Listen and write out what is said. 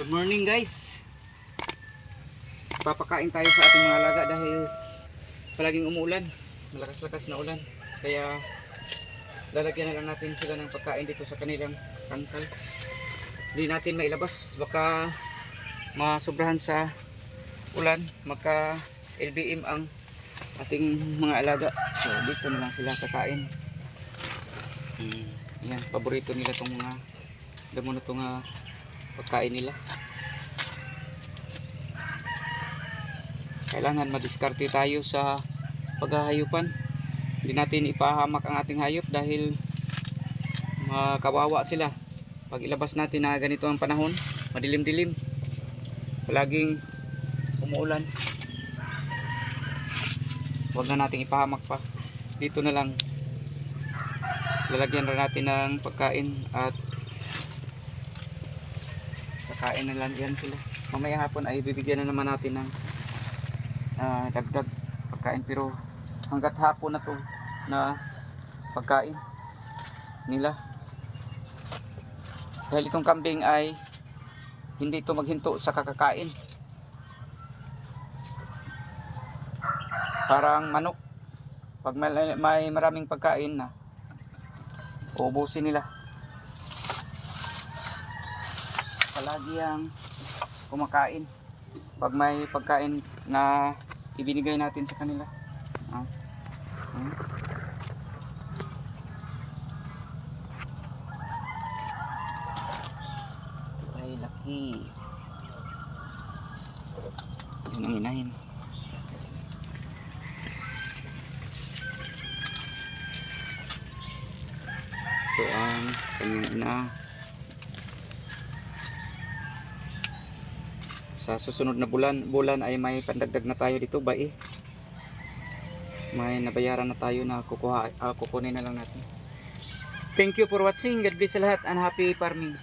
Good morning guys. Papakain tayo sa ating mga alaga dahil palaging umuulan. Malakas-lakas na ulan. Kaya lalagyan na lang natin sila ng pagkain dito sa kanilang tangkal. Hindi natin mailabas. Baka masobrahan sa ulan. Maka LBM ang ating mga alaga. So dito na lang sila kakain. Hmm, yan, paborito nila tong mga damo na itong ah, pagkain nila. Kailangan madiskarte tayo sa paghahayupan. Hindi natin ipahamak ang ating hayop dahil makawawa sila. Pag ilabas natin na ganito ang panahon, madilim-dilim. Palaging umuulan. Huwag na nating ipahamak pa. Dito na lang lalagyan na natin ng pagkain at kakain na lang yan sila. Mamaya hapon ay bibigyan na naman natin ng ah, dagdag pagkain. Pero hanggat hapon na to na pagkain nila. Dahil itong kambing ay hindi ito maghinto sa kakakain. Parang manok. Pag may, may maraming pagkain na uubusin nila palagi ang kumakain. Pag may pagkain na ibinigay natin sa kanila. Ah. Hmm. ay laki. Yun ang inahin. Ito ang kanyang ina sa susunod na bulan bulan ay may pandagdag na tayo dito ba eh? May nabayaran na tayo na kukuha, ah, kukunin na lang natin. Thank you for watching. God bless lahat and happy farming